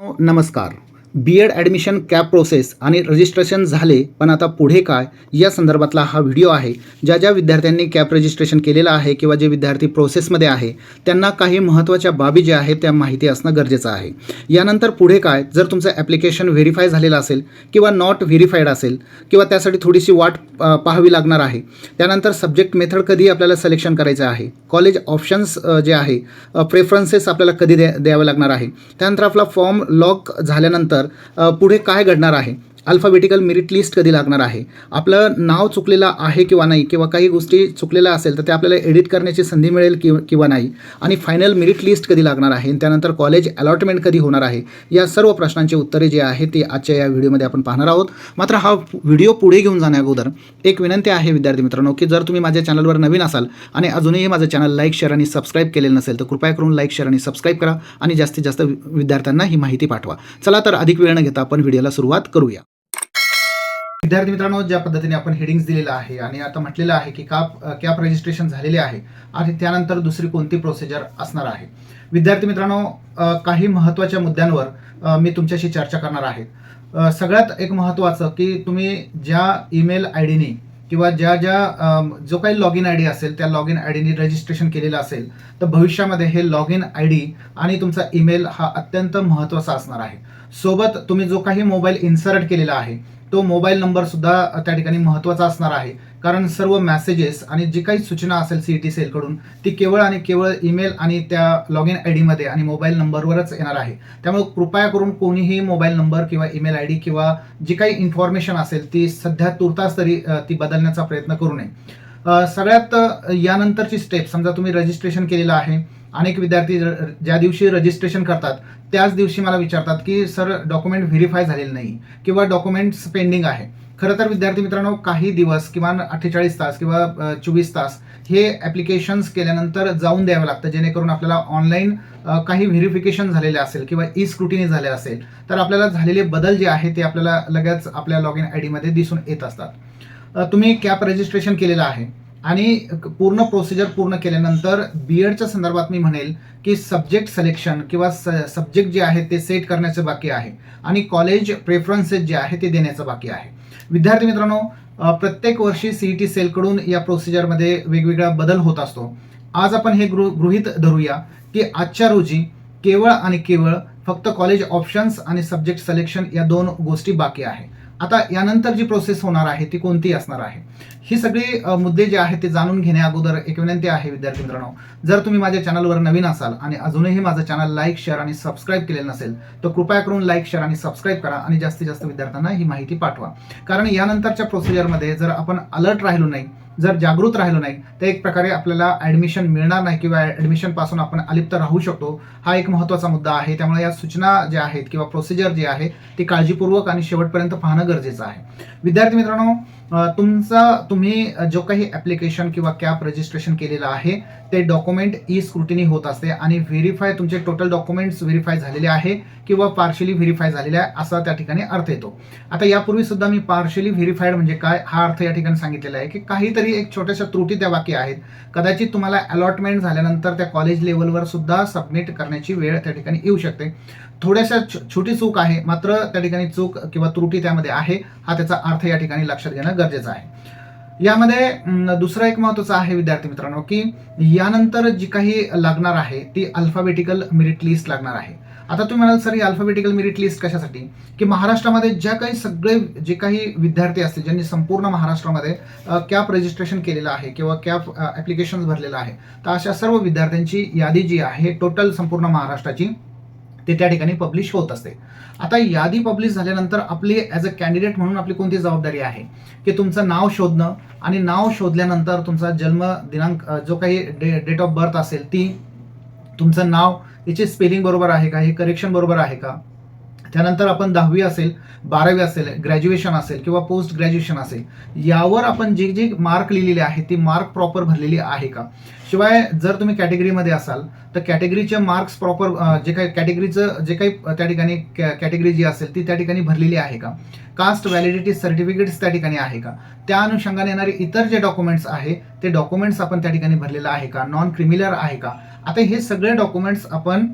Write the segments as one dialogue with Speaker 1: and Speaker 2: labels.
Speaker 1: नमस्कार. B Ed admission CAP process आणि registration झाले पण आता पुढे काय? या संदर्भातला हा व्हिडिओ आहे. ज्या ज्या विद्यार्थ्यांनी कॅप रजिस्ट्रेशन केलेलं आहे किंवा जे विद्यार्थी प्रोसेसमध्ये आहे त्यांना काही महत्त्वाच्या बाबी ज्या आहेत त्या माहिती असणं गरजेचं आहे. यानंतर पुढे काय? जर तुमचं ॲप्लिकेशन व्हेरीफाय झालेलं असेल किंवा नॉट व्हेरीफाईड असेल किंवा त्यासाठी थोडीशी वाट पाहावी लागणार आहे त्यानंतर सब्जेक्ट मेथड कधी आपल्याला सिलेक्शन करायचं आहे. कॉलेज ऑप्शन्स जे आहे प्रेफरन्सेस आपल्याला कधी द्या द्यावे लागणार आहे. त्यानंतर आपला फॉर्म लॉक झाल्यानंतर पुढे काय घडणार आहे? अल्फाबेटिकल मेरिट लिस्ट कधी लागणार आहे? आपलं नाव चुकलेलं आहे किंवा नाही किंवा काही गोष्टी चुकलेल्या असेल तर ते आपल्याला एडिट करण्याची संधी मिळेल कि किंवा नाही? आणि फायनल मेरिट लिस्ट कधी लागणार आहे? आणि त्यानंतर कॉलेज अलॉटमेंट कधी होणार आहे? या सर्व प्रश्नांची उत्तरे जी आहे ती आजच्या या व्हिडिओमध्ये आपण पाहणार आहोत. मात्र हा व्हिडिओ पुढे घेऊन जाण्याअगोदर एक विनंती आहे विद्यार्थी मित्रांनो की जर तुम्ही माझ्या चॅनलवर नवीन असाल आणि अजूनही माझं चॅनल लाईक शेअर आणि सबस्क्राईब केलेलं नसेल तर कृपया करून लाईक शेअर आणि सबस्क्राईब करा आणि जास्तीत जास्त विद्यार्थ्यांना ही माहिती पाठवा. चला तर अधिक वेळ न घेता आपण व्हिडिओला सुरुवात करूया. विद्यार्थी मित्रांनो ज्या पद्धतीने आपण हेडिंग्स दिलेलं आहे आणि आता म्हटलेलं आहे की काप कॅप रजिस्ट्रेशन झालेले आहे आणि त्यानंतर दुसरी कोणती प्रोसिजर असणार आहे. विद्यार्थी मित्रांनो काही महत्त्वाच्या मुद्द्यांवर मी तुमच्याशी चर्चा करणार आहे. सगळ्यात एक महत्त्वाचं की तुम्ही ज्या ईमेल आय डीने किंवा ज्या ज्या जो काही लॉग इन आय डी असेल त्या लॉग इन आय डीने रजिस्ट्रेशन केलेलं असेल तर भविष्यामध्ये हे लॉग इन आय डी आणि तुमचा ईमेल हा अत्यंत महत्त्वाचा असणार आहे. सोबत तुम्ही जो काही मोबाईल इन्सर्ट केलेला आहे तो मोबाईल नंबर सुद्धा त्या ठिकाणी महत्त्वाचा असणार आहे. कारण सर्व मेसेजेस आणि जी काही सूचना असेल सी टी सेलकडून ती केवळ आणि केवळ ईमेल आणि त्या लॉग इन आय डीमध्ये आणि मोबाईल नंबरवरच येणार आहे. त्यामुळे कृपया करून कोणीही मोबाईल नंबर किंवा ईमेल आय डी किंवा जी काही इन्फॉर्मेशन असेल ती सध्या तुर्तास तरी ती बदलण्याचा प्रयत्न करू नये. सगळ्यात यानंतरची स्टेप समजा तुम्ही रजिस्ट्रेशन केलेलं आहे अनेक विद्यार्थी र- ज्या दिवशी रजिस्ट्रेशन करतात त्याच दिवशी मला विचारतात की सर डॉक्युमेंट व्हेरीफाय झालेलं नाही किंवा डॉक्युमेंट्स पेंडिंग आहे. खरं तर विद्यार्थी मित्रांनो काही दिवस किमान अठ्ठेचाळीस तास किंवा चोवीस तास हे ॲप्लिकेशन्स केल्यानंतर जाऊन द्यावं लागतं जेणेकरून आपल्याला ऑनलाईन काही व्हेरिफिकेशन झालेले असेल किंवा ई स्क्रुटिनी झाले असेल तर आपल्याला झालेले बदल जे आहे ते आपल्याला लगेच आपल्या लॉग इन आय डीमध्ये दिसून येत असतात. तुम्ही कॅप रजिस्ट्रेशन केलेलं आहे. आणि पूर्ण प्रोसिजर पूर्ण केल्यानंतर बी एडच्या संदर्भात मी म्हणेल की सब्जेक्ट सिलेक्शन किंवा सब्जेक्ट जे आहे ते सेट करण्याचं बाकी आहे. आणि कॉलेज प्रेफरन्सेस जे आहे ते देण्याचं बाकी आहे. विद्यार्थी मित्रांनो प्रत्येक वर्षी सीई टी सेलकडून या प्रोसिजरमध्ये वेगवेगळा बदल होत असतो. आज आपण हे गृ गृहित धरूया की आजच्या रोजी केवळ आणि केवळ फक्त कॉलेज ऑप्शन्स आणि सब्जेक्ट सिलेक्शन या दोन गोष्टी बाकी आहे. आता यानंतर जी प्रोसेस होणार आहे ती कोणती असणार आहे? ही सगळी मुद्दे जे आहेत ते जाणून घेण्या अगोदर एक विनंती आहे विद्यार्थी मित्रांनो. जर तुम्ही माझ्या चॅनलवर नवीन असाल आणि अजूनही माझं चॅनल लाईक शेअर आणि सबस्क्राईब केलेलं नसेल तर कृपया करून लाईक शेअर आणि सबस्क्राईब करा आणि जास्तीत जास्त विद्यार्थ्यांना ही माहिती पाठवा. कारण यानंतरच्या प्रोसिजरमध्ये जर आपण अलर्ट राहिलो नाही जर जागृत राहिलो नाही तर एक प्रकारे आपल्याला ॲडमिशन मिळणार नाही किंवा ॲडमिशनपासून आपण अलिप्त राहू शकतो हा एक महत्त्वाचा मुद्दा आहे. त्यामुळे या सूचना ज्या आहेत किंवा प्रोसिजर जे आहे ती काळजीपूर्वक आणि शेवटपर्यंत पाहणं गरजेचं आहे. विद्यार्थी मित्रांनो तुमचा तुम्ही जो काही ॲप्लिकेशन किंवा कॅप रजिस्ट्रेशन केलेलं आहे ते डॉक्युमेंट ई स्क्रुटिनी होत असते आणि व्हेरीफाय तुमचे टोटल डॉक्युमेंट्स व्हेरीफाय झालेले आहे किंवा पार्शली व्हेरीफाय झालेले आहे असा त्या ठिकाणी अर्थ येतो. आता यापूर्वी सुद्धा मी पार्शली व्हेरीफाईड म्हणजे काय हा अर्थ या ठिकाणी सांगितलेला आहे की काहीतरी एक छोट्याशा त्रुटी त्या बाकी आहेत. कदाचित तुम्हाला अलॉटमेंट झाल्यानंतर त्या कॉलेज लेवलवर सुद्धा सबमिट करण्याची वेळ त्या ठिकाणी येऊ शकते. थोड्याशा छ- छोटी चूक आहे. मात्र त्या ठिकाणी चूक किंवा त्रुटी त्यामध्ये आहे. हा त्याचा अर्थ या ठिकाणी लक्षात घेणं गरजेचं आहे. यामध्ये दुसरा दुसरं एक महत्त्वाचं आहे विद्यार्थी मित्रांनो की यानंतर जी काही लागणार आहे ती अल्फाबेटिकल मेरिट लिस्ट लागणार आहे. आता तुम्ही म्हणाल सर ही अल्फाबेटिकल मेरिट लिस्ट कशासाठी? की महाराष्ट्रामध्ये ज्या काही सगळे जे काही विद्यार्थी असतील ज्यांनी संपूर्ण महाराष्ट्रामध्ये कॅप रजिस्ट्रेशन केलेलं आहे किंवा कॅप ॲप्लिकेशन भरलेलं आहे तर अशा सर्व विद्यार्थ्यांची यादी जी आहे टोटल संपूर्ण महाराष्ट्राची ते त्या ठिकाणी पब्लिश होत असते. आता यादी पब्लिश झाल्यानंतर आपली ॲज अ कॅन्डिडेट म्हणून आपली कोणती जबाबदारी आहे? की तुमचं नाव शोधणं आणि नाव शोधल्यानंतर तुमचा जन्म दिनांक जो काही डे डेट ऑफ बर्थ असेल ती तुमचं नाव तिचे स्पेलिंग बरोबर आहे का? हे करेक्शन बरोबर आहे का? त्यानंतर आपण दहावी असेल बारावी असेल ग्रॅज्युएशन असेल किंवा पोस्ट ग्रॅज्युएशन असेल यावर आपण जे जे मार्क लिहिलेले आहे ती मार्क प्रॉपर भरलेली आहे का? शिवाय जर तुम्ही कॅटेगरीमध्ये असाल तर कॅटेगरीचे मार्क्स प्रॉपर जे काही कॅटेगरीचं जे काही त्या ठिकाणी कॅटेगरी जी असेल ती त्या ठिकाणी भरलेली आहे का? कास्ट व्हॅलिडिटी सर्टिफिकेट्स त्या ठिकाणी आहे का? त्या अनुषंगाने येणारे इतर जे डॉक्युमेंट्स आहे ते डॉक्युमेंट्स आपण त्या ठिकाणी भरलेलं आहे का? नॉन क्रिमिलर आहे का? आता हे सगळे डॉक्युमेंट्स आपण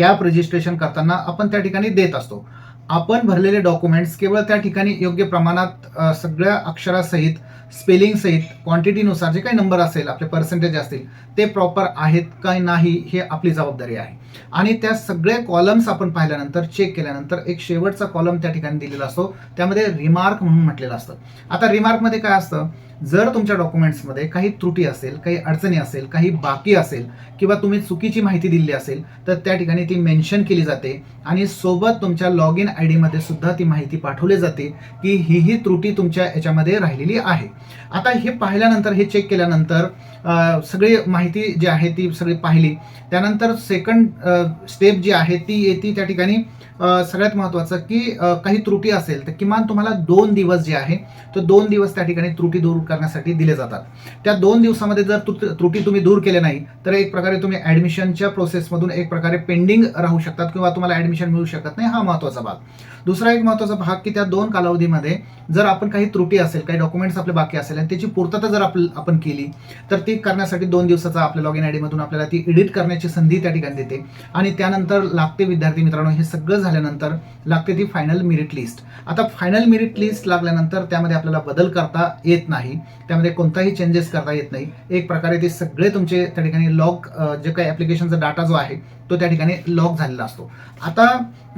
Speaker 1: कॅब रजिस्ट्रेशन करताना आपण त्या ठिकाणी देत असतो. आपण भरलेले डॉक्युमेंट्स केवळ त्या ठिकाणी योग्य प्रमाणात सगळ्या अक्षरासहित स्पेलिंगसहित क्वांटिटीनुसार जे काही नंबर असेल आपले पर्सेंटेज असतील ते प्रॉपर आहेत का नाही हे आपली जबाबदारी आहे. आणि त्या सगळ्या कॉलम्स आपण पाहिल्यानंतर चेक केल्यानंतर एक शेवटचा कॉलम त्या ठिकाणी दिलेला असतो. त्यामध्ये रिमार्क म्हणून म्हटलेलं असतं. आता रिमार्कमध्ये काय असतं? जर तुमच्या डॉक्युमेंट्समध्ये काही त्रुटी असेल काही अडचणी असेल काही बाकी असेल किंवा तुम्ही चुकीची माहिती दिली असेल तर त्या ठिकाणी ती मेन्शन केली जाते. आणि सोबत तुमच्या लॉग इन आय डीमध्ये सुद्धा ती माहिती पाठवली जाते की ही ही त्रुटी तुमच्या याच्यामध्ये राहिलेली आहे. आता हे पाहिल्यानंतर हे चेक केल्यानंतर सगळी माहिती जी आहे ती सगळी पाहिली. त्यानंतर सेकंड स्टेप जी आहे ती येते त्या ठिकाणी. सगळ्यात महत्त्वाचं की काही त्रुटी असेल तर किमान तुम्हाला दोन दिवस जे आहे तो दोन दिवस त्या ठिकाणी त्रुटी दूर करण्यासाठी दिले जातात. त्या दोन दिवसामध्ये जर त्रुटी तुम्ही दूर केले नाही तर एक प्रकारे तुम्ही ॲडमिशनच्या प्रोसेसमधून एक प्रकारे पेंडिंग राहू शकतात किंवा तुम्हाला ॲडमिशन मिळू शकत नाही हा महत्त्वाचा भाग. दुसरा एक महत्त्वाचा भाग की त्या दोन कालावधीमध्ये जर आपण काही त्रुटी असेल काही डॉक्युमेंट्स आपले बाकी असेल आणि त्याची पूर्तता जर आपल आपण केली तर ती करण्यासाठी दोन दिवसाचा आपल्या लॉग इन आय डीमधून आपल्याला ती एडिट करण्याची संधी त्या ठिकाणी देते. आणि त्यानंतर लागते विद्यार्थी मित्रांनो हे सगळं झाल्यानंतर लागते ती फायनल मेरिट लिस्ट आता फायनल मेरिट लिस्ट लागल्यानंतर त्यामध्ये आपल्याला बदल करता येत नाही. त्यामध्ये कोणताही चेंजेस करता येत नाही. एक प्रकारे ते सगळे तुमचे त्या ठिकाणी लॉक जे काही ॲप्लिकेशनचा डाटा जो आहे तो त्या ठिकाणी लॉक झालेला असतो. आता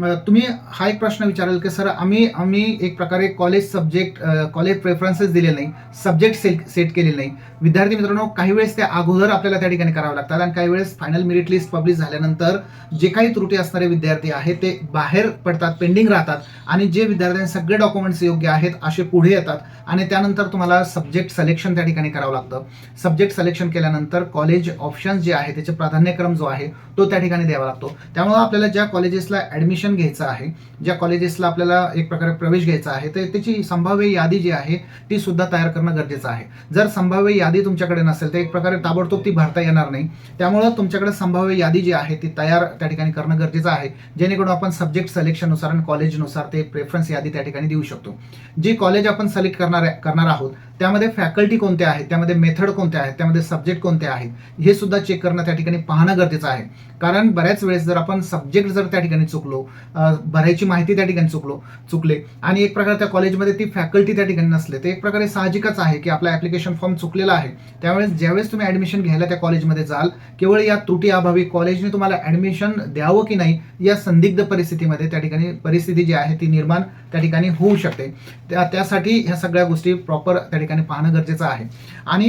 Speaker 1: तुम्ही हा एक प्रश्न विचाराल की सर आम्ही आम्ही एक प्रकारे कॉलेज सब्जेक्ट कॉलेज प्रेफरन्सेस दिले नाही सब्जेक्ट सेट सेट केलेले नाही. विद्यार्थी मित्रांनो काही वेळेस त्या अगोदर आपल्याला त्या ठिकाणी करावं लागतात आणि काही वेळेस फायनल मेरिट लिस्ट पब्लिश झाल्यानंतर जे काही त्रुटी असणारे विद्यार्थी आहेत ते बाहेर पडतात पेंडिंग राहतात आणि जे विद्यार्थ्यांचे सगळे डॉक्युमेंट्स योग्य आहेत असे पुढे येतात आणि त्यानंतर तुम्हाला सब्जेक्ट सिलेक्शन त्या ठिकाणी करावं लागतं. सब्जेक्ट सिलेक्शन केल्यानंतर कॉलेज ऑप्शन्स जे आहे त्याचे प्राधान्यक्रम जो आहे तो त्या ठिकाणी द्यावा लागतो. त्यामुळे आपल्याला ज्या कॉलेजेसला ॲडमिशन घ्यायचं आहे. ज्या कॉलेजेसला आपल्याला एक प्रकारे प्रवेश घ्यायचा आहे तर त्याची संभाव्य यादी जी आहे ती सुद्धा तयार करणं गरजेचं आहे. जर संभाव्य यादी तुमच्याकडे नसेल तर एक प्रकारे ताबडतोब ती भरता येणार नाही. त्यामुळं तुमच्याकडे संभाव्य यादी जी आहे ती तयार त्या ठिकाणी करणं गरजेचं आहे. जेणेकरून आपण सब्जेक्ट सिलेक्शननुसार आणि कॉलेजनुसार ते प्रेफरन्स यादी त्या ठिकाणी देऊ शकतो. जी कॉलेज आपण सिलेक्ट करणार करणार आहोत त्यामध्ये फॅकल्टी कोणत्या आहेत? त्यामध्ये मेथड कोणत्या आहेत? त्यामध्ये सब्जेक्ट कोणते आहेत? हे सुद्धा चेक करणं त्या ठिकाणी पाहणं गरजेचं आहे. कारण बऱ्याच वेळेस जर आपण सब्जेक्ट जर त्या ठिकाणी चुकलो भरायची माहिती त्या ठिकाणी चुकलो चुकले आणि एक प्रकारे त्या कॉलेजमध्ये ती फॅकल्टी त्या ठिकाणी नसले तर एक प्रकारे साहजिकच आहे की आपला ॲप्लिकेशन फॉर्म चुकलेला आहे. त्यावेळेस ज्यावेळेस तुम्ही ॲडमिशन घ्यायला त्या कॉलेजमध्ये जाल केवळ या त्रुटी अभावी कॉलेजने तुम्हाला ॲडमिशन द्यावं की नाही या संदिग्ध परिस्थितीमध्ये त्या ठिकाणी परिस्थिती जी आहे ती निर्माण त्या ठिकाणी होऊ शकते. त्या त्यासाठी ह्या सगळ्या गोष्टी प्रॉपर त्या ठिकाणी पाहणं गरजेचं आहे. आणि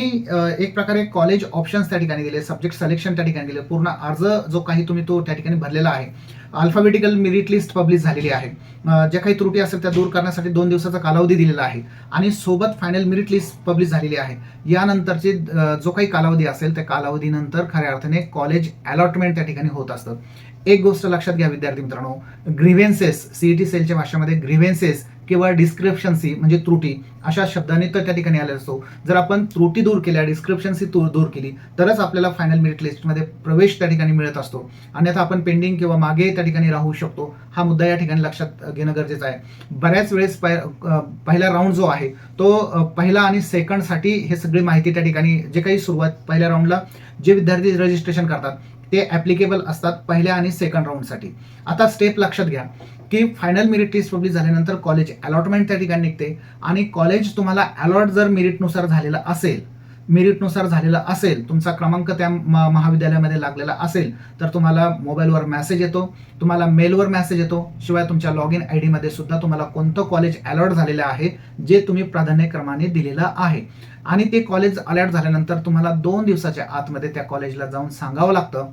Speaker 1: एक प्रकारे कॉलेज ऑप्शन्स त्या ठिकाणी दिले सब्जेक्ट सिलेक्शन त्या ठिकाणी दिले पूर्ण अर्ज जो काही तुम्ही तो त्या ठिकाणी भरलेला आहे. अल्फाबेटिकल मेरिट लिस्ट पब्लिश झालेली आहे. ज्या काही त्रुटी असेल त्या दूर करण्यासाठी दोन दिवसाचा कालावधी दिलेला आहे. आणि सोबत फायनल मेरिट लिस्ट पब्लिश झालेली आहे. यानंतरचे जो काही कालावधी असेल त्या कालावधीनंतर खऱ्या अर्थाने कॉलेज अलॉटमेंट त्या ठिकाणी होत असतं. एक गोष्ट लक्षात घ्या विद्यार्थी मित्रांनो ग्रीव्हेन्सेस सीईटी सेलच्या भाषेमध्ये ग्रीव्हेन्सेस किंवा डिस्क्रिप्शन्सी म्हणजे त्रुटी अशा शब्दाने तर त्या ठिकाणी आलेला असतो. जर आपण त्रुटी दूर केल्या डिस्क्रिप्शन्सी दूर दूर केली तरच आपल्याला फायनल मेरिट लिस्टमध्ये प्रवेश त्या ठिकाणी मिळत असतो. अन्यथा आपण पेंडिंग किंवा मागे त्या ठिकाणी राहू शकतो. हा मुद्दा या ठिकाणी लक्षात घेणं गरजेचं आहे. बऱ्याच वेळेस पहिला राऊंड जो आहे तो पहिला आणि सेकंडसाठी हे सगळी माहिती त्या ठिकाणी जे काही सुरुवात पहिल्या राऊंडला जे विद्यार्थी रजिस्ट्रेशन करतात ते ॲप्लिकेबल असतात पहिल्या आणि सेकंड राऊंडसाठी आता स्टेप लक्षात घ्या. की फायनल मेरिट लिस्ट पब्लिश झाल्यानंतर कॉलेज अलॉटमेंट त्या ठिकाणी निघते. आणि कॉलेज तुम्हाला अलॉट जर मेरिटनुसार झालेला असेल मेरिटनुसार झालेला असेल तुमचा क्रमांक त्या म- महाविद्यालयामध्ये लागलेला असेल तर तुम्हाला मोबाईलवर मेसेज येतो. तुम्हाला मेलवर मेसेज येतो. शिवाय तुमच्या लॉग इन आय डीमध्ये सुद्धा तुम्हाला कोणतं कॉलेज अलॉट झालेलं आहे जे तुम्ही प्राधान्यक्रमाने दिलेलं आहे. आणि ते कॉलेज अलॉट झाल्यानंतर तुम्हाला दोन दिवसाच्या आतमध्ये त्या कॉलेजला जाऊन सांगावं लागतं.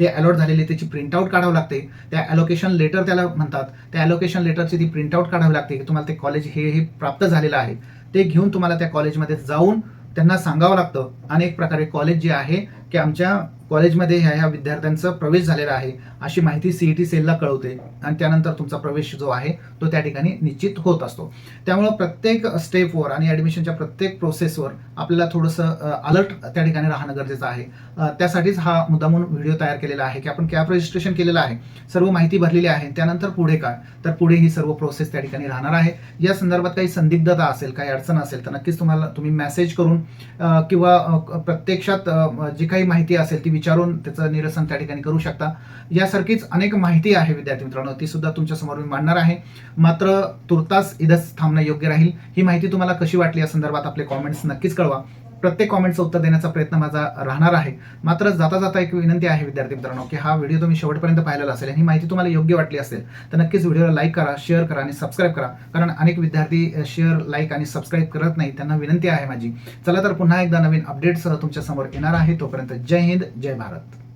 Speaker 1: ते अलॉट झालेले त्याची प्रिंटआउट काढावं लागते. त्या ॲलोकेशन लेटर त्याला म्हणतात. त्या ॲलोकेशन लेटरची ती प्रिंटआउट काढावी लागते. की तुम्हाला ते कॉलेज हे हे प्राप्त झालेलं आहे. ते घेऊन तुम्हाला त्या कॉलेजमध्ये जाऊन त्यांना सांगावं लागतं. अनेक प्रकारे कॉलेज जे आहे की आमच्या कॉलेजमध्ये ह्या ह्या विद्यार्थ्यांचा प्रवेश झालेला आहे अशी माहिती सी ई टी सेलला कळवते. आणि त्यानंतर तुमचा प्रवेश जो आहे तो त्या ठिकाणी निश्चित होत असतो. त्यामुळं प्रत्येक स्टेपवर आणि ॲडमिशनच्या प्रत्येक प्रोसेसवर आपल्याला थोडंसं अलर्ट त्या ठिकाणी राहणं गरजेचं आहे. त्यासाठीच हा मुद्दा म्हणून व्हिडिओ तयार केलेला आहे की आपण कॅप रजिस्ट्रेशन केलेलं आहे. सर्व माहिती भरलेली आहे. त्यानंतर पुढे काय? तर पुढे ही सर्व प्रोसेस त्या ठिकाणी राहणार आहे. या संदर्भात काही संदिग्धता असेल काही अडचण असेल तर नक्कीच तुम्हाला तुम्ही मेसेज करून किंवा प्रत्यक्षात जे काही काही माहिती असेल ती विचारून त्याचं निरसन त्या ठिकाणी करू शकता. यासारखीच अनेक माहिती आहे विद्यार्थी मित्रांनो ती सुद्धा तुमच्यासमोर मी मांडणार आहे. मात्र तुर्तास इथंच थांबणं योग्य राहील. ही माहिती तुम्हाला कशी वाटली या संदर्भात आपले कॉमेंट्स नक्कीच कळवा. प्रत्येक कॉमेंटचं उत्तर देण्याचा प्रयत्न माझा राहणार आहे. मात्र जाता जाता एक विनंती आहे विद्यार्थी मित्रांनो की हा व्हिडिओ तुम्ही शेवटपर्यंत पाहिलेला असेल आणि ही माहिती तुम्हाला योग्य वाटली असेल तर नक्कीच व्हिडिओला लाईक करा शेअर करा आणि सबस्क्राईब करा. कारण अनेक विद्यार्थी शेअर लाईक आणि सबस्क्राईब करत नाही त्यांना विनंती आहे माझी. चला तर पुन्हा एकदा नवीन अपडेटसह तुमच्यासमोर येणार आहे. तोपर्यंत जय हिंद जय भारत.